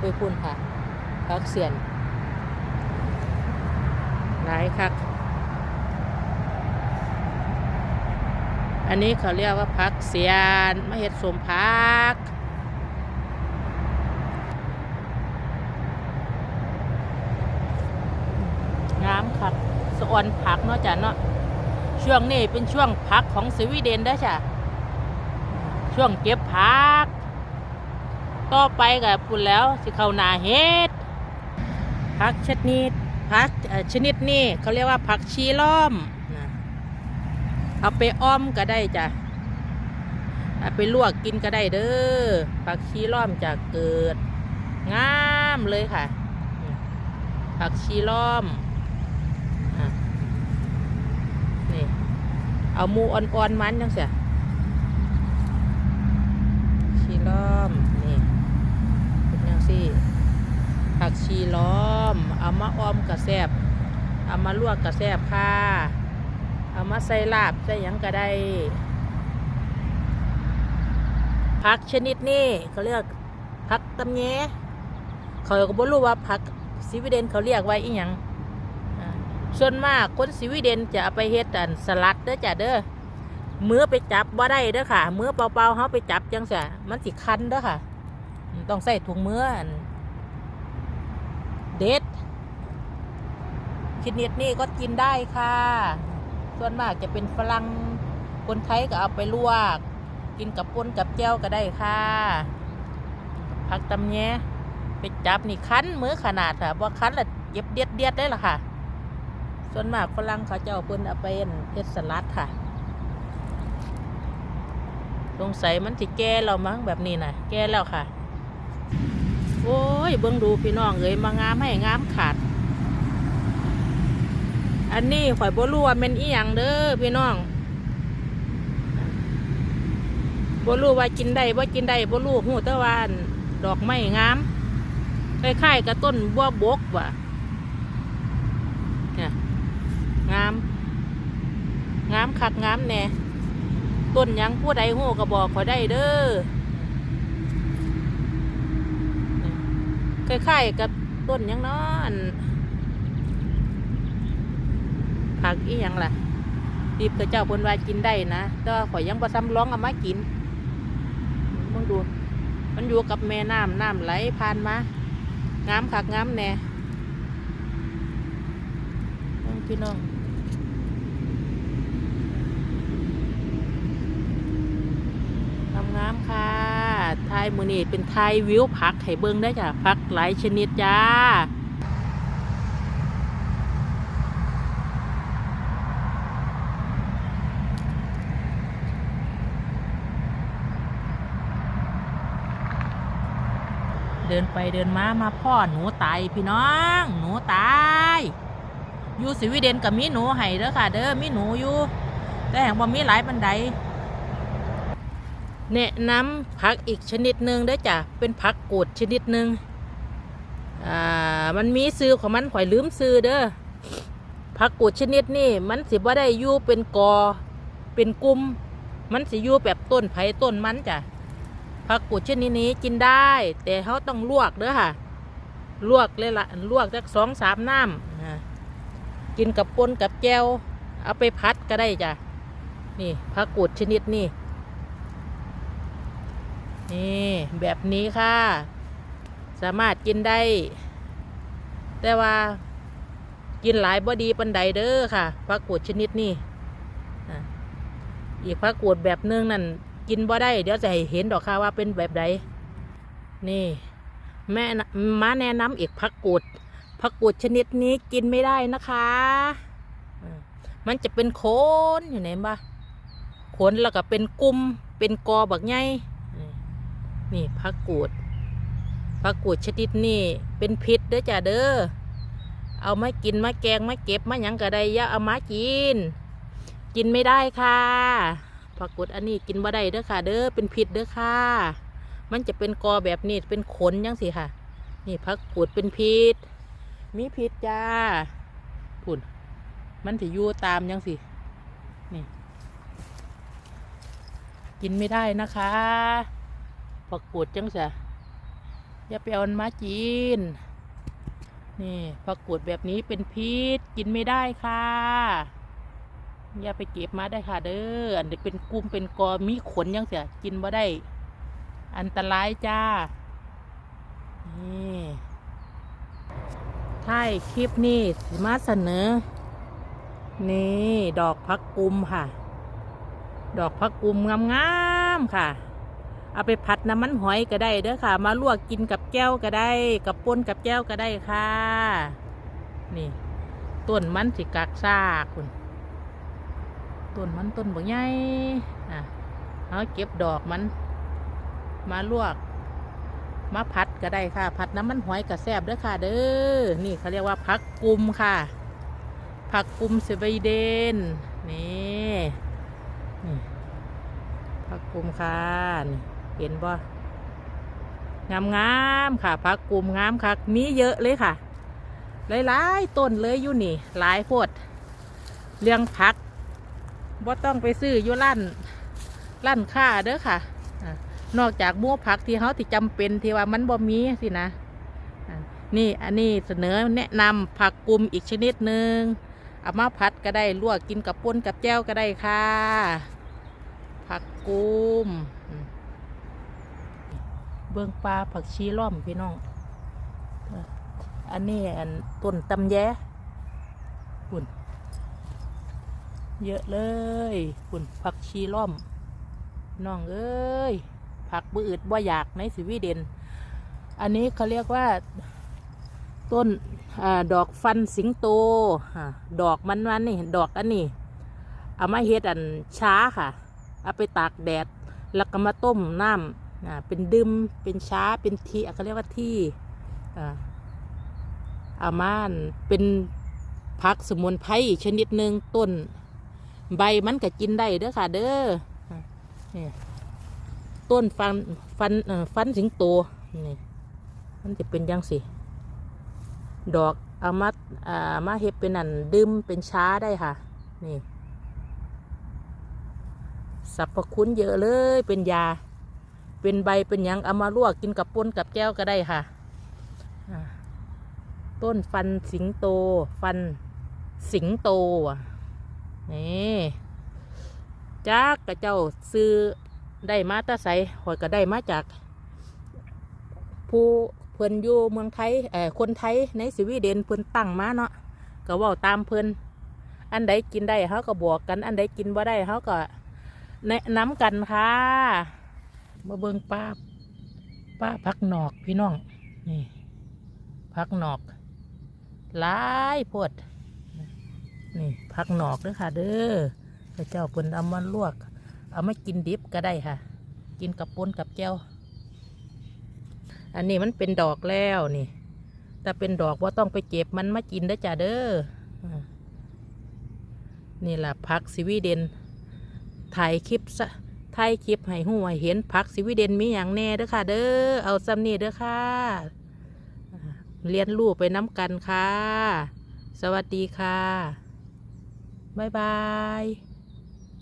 ไปพุ่นค่ะพักเสียนหลายคัก อันนี้เขาเรียกว่าพักเสียนมะเห็ดสมพักงามครับสะออนผักเนาะจ้ะเนาะช่วงนี้เป็นช่วงพักของสวีเดนเด้จ้ะช่วงเก็บผัก ต่อไปกับปุ่นแล้วสิเขานาเฮ็ดผักชนิดผักชนิดนี้เขาเรียกว่าผักชีล้อมนะเอาไปอ้อมก็ได้จ้ะเอาไปลวกกินก็ได้เด้อผักชีล้อมจะเกิดงามเลยค่ะ ผักชีล้อมอนี่เอาหมูอ่อนๆมันจังเสียชีล้อม นี่เป็นยังสิผัก ชีล้อม เอามาอ้อมกระแซบเอามาลวกกระแซบค่ะ เอามาใส่ลาบใส่ยังก็ได้ผักชนิดนี้เขาเรียกผักตำแยเขาก็บ่รู้ว่าผักสวีเดนเขาเรียกไว้อีหยังส่วนมากคนสวีเดนจะเอาไปเฮ็ดอันสลัดเด้อจ้ะเด้อมือไปจับบ่ได้เด้อค่ะ มือเปล่าๆเฮาไปจับจังซะมันสิคันเด้อค่ะ ต้องใส่ถุงมืออัน เด็ดชนิดนี้ก็กินได้ค่ะ ส่วนมากจะเป็นฝรั่งคนไทยก็เอาไปลวก กินกับปนกับแจ่วก็ได้ค่ะ ผักตำแยไปจับนี่คั้นมือขนาดค่ะบ่คั้นละเย็บเดียดเดียดได้ละค่ะ ส่วนมากฝรั่งเขาจะเอาเพิ่นเอาไปเฮ็ดสลัดค่ะ สงสัยมันสิแก่แล้วมั้งแบบนี้นะแก่แล้วค่ะ โอ้ยเบิ่งดูพี่น้องเอ้ยมางามให้งามขาด อันนี้ข่อยบ่รู้ว่าเป็นอีหยังเด้อพี่น้องบ่รู้ว่ากินได้บ่กินได้บ่รู้ฮู้แต่ว่าอันดอกไม้งามคล้ายๆกับต้นบัวบกว่ะเนี่ยงาม งามคักงามแน่ต้นยังผู้ใดหูก็บอกขอยได้เด้อ คล้ายๆกับต้นยังเนอนผักอีหยังล่ะรีบกระเจ้าพนว่ากินได้นะแต่ว่าข่อยยังบ่ซ้ำร้องเอามากินมึงดู มันอยู่กับแม่น้ำน้ำไหลผ่านมางามคักงามแน่น้องพี่น้องงามงามๆค่ะ ทายมือนี่เป็นทายวิวผักไข่เบิงได้จ้ะผักหลายชนิดจ้าเดินไปเดินมามาพ่อหนูตายพี่น้อง หนูตายอยู่สวีเดนกับมีหนูให้เด้อค่ะ เด้อมีหนูอยู่ แต่แห่งบ่มีหลายปันใด แนะนำผักอีกชนิดหนึ่งเด้จ้ะเป็นผักกูดชนิดหนึ่งอ่ามันมีซื้อของมันข่อยลืมซื้อเด้อผักกูดชนิดนี้มันสิบ่าได้ยู่เป็นกอ เป็นกุมมันสิยู่แบบต้นไผ่ต้นมันจ้ะผักกูดชนิดนี้กินได้ แต่เขาต้องลวกเด้อค่ะ ลวกเลยละลวกสักสองสามน้ำกินกับปนกับแจวเอาไปพัดก็ได้จ้ะนี่ผักกูดชนิดนี่ นี่แบบนี้ค่ะ สามารถกินได้ แต่ว่ากินหลายบ่ดีปันใดเด้อค่ะผักกูดชนิดนี้อีกผักกูดแบบหนึงนั่นกินบ่ได้ เดี๋ยวจะให้เห็นดอกค่ะว่าเป็นแบบใดนี่ แม่นะมาแนะนำอีกผักกูดผักกูดชนิดนี้กินไม่ได้นะคะ มันจะเป็นโคนอยู่ไหนบ้าโคนแล้วก็เป็นกุมเป็นกอบักใหญ่ นี่นี่ผักกูดผักกูดชนิดนี้เป็นพิษเด้อจ้ะเด้อเอามากินมาแกงมาเก็บมาหยังก็ได้อย่าเอามากิน กินไม่ได้ค่ะผักกูดอันนี้กินบ่ได้เด้อค่ะ เด้อเป็นพิษเด้อค่ะ มันจะเป็นกอแบบนี้เป็นขนยังสิค่ะ นี่ผักกูดเป็นพิษมีพิษจ้าพุ่นมันถือยู่ตามยังสินี่ กินไม่ได้นะคะ ผักกูดจังสะอย่าไปเอามันมาจีน นี่ผักกูดแบบนี้เป็นพิษกินไม่ได้ค่ะ อย่าไปเก็บมาได้ค่ะเด้อ อันนี้เป็นกลุ่มเป็นกอมีขนยังเสียกินบ่ได้ อันตรายจ้า นี่ท้ายคลิปนี้สิมาเสนอ นี่ ดอกพักกุมค่ะ ดอกพักกุมงามๆค่ะ เอาไปผัดน้ำมันหอยก็ได้เด้อค่ะ มาลวกกินกับแก้วก็ได้ กับป่นกับแก้วก็ได้ค่ะ นี่ต้นมันสิกักซากคุณต้นมันต้นบ่ใหญ่อะเอาเก็บดอกมัน มาลวก มาผัดก็ได้ค่ะ ผัดน้ำมันหอยกับแซบเด้อค่ะ เด้อนี่เขาเรียกว่าผักกุมค่ะ ผักกุมสวีเดนนี่นี่ผักกุมค่ะนี่ เห็นบ่งามงามๆค่ะผักกลุ่มงามค่ะมีเยอะเลยค่ะหลายๆต้นเลยอยู่นี่ หลายโพดเลี้ยงผักบ่ต้องไปซื้ออยู่ร้านร้านค้าเด้อค่ะนอกจากมู่ผักที่เขาที่จำเป็นที่ว่ามันบ่มีสินะนี่อันนี้เสนอแนะนำผักกลุ่มอีกชนิดหนึ่งเอามาผัดก็ได้ลวกกินกับป่นกับแจ้วก็ได้ค่ะ ผักกุมอืม เบื้องปลาผักชีล่อมพี่น้อง อันนี้อันต้นตำแยปุ่น เยอะเลยปุ่นผักชีล่อม น้องเอ้ย ผักบือืดบ่อยากในสวีเดน อันนี้เขาเรียกว่าต้นอดอกฟันสิงโต ดอกมันมันนี่ ดอกอันนี้ เอามาเฮ็ดอันช้าค่ะ เอาไปตากแดด แล้วก็มาต้มน้ำ อ่าเป็นดึมเป็นช้าเป็นทีเขาเรียกว่าที่อาม่านเป็นผักสมุนไพรชนิดหนึ่งต้น ใบมันก็กินได้เด้อค่ะ เด้อต้นฟันฟันฟันสิงโตนี่มันจะเป็นยังสิดอกเอามาอ่ามาเฮ็ดเป็นอันดื่มเป็นช้าได้ค่ะ นี่สรรพคุณเยอะเลยเป็นยา เป็นใบเป็นหยังเอามาลวกกินกับป่นกับแก้วก็ได้ค่ะ ต้นฟันสิงโต ฟันสิงโตนี่จักกระเจ้าซื้อได้มาตาใสหอยก็ได้มาจาก ผู้เพิ่อนอยู่เมืองไทยเอ่อคนไทยในสวีเดนเพิ่อนตั้งมาเนาะก็ว่าตามเพิ่อนอันใดกินได้เขาก็บอกกัน อันใดกินบ่าได้เขาก็แนะนำกันค่ะ มาเบิ่งป้าป้าพักหนอกพี่น้อง นี่พักหนอกหลายโพดนี่พักหนอกเด้อค่ะ เด้อพระเจ้าเพิ่นเอามาลวก เอามากินดิบก็ได้ค่ะ กินกับปนกับแก้ว อันนี้มันเป็นดอกแล้วนี่แต่เป็นดอกว่าต้องไปเก็บมันมากินเด้จ้าเด้อนี่แหละพักสวีเดนถ่ายคลิปซะ ไทยคลิปให้หูให้เห็นพักสวิเดนมีอย่างแน่เด้อค่ะ เด้อเอาซ้ำนี่เด้อค่ะเรียนรู้ไปน้ำกันค่ะ สวัสดีค่ะ บ๊ายบาย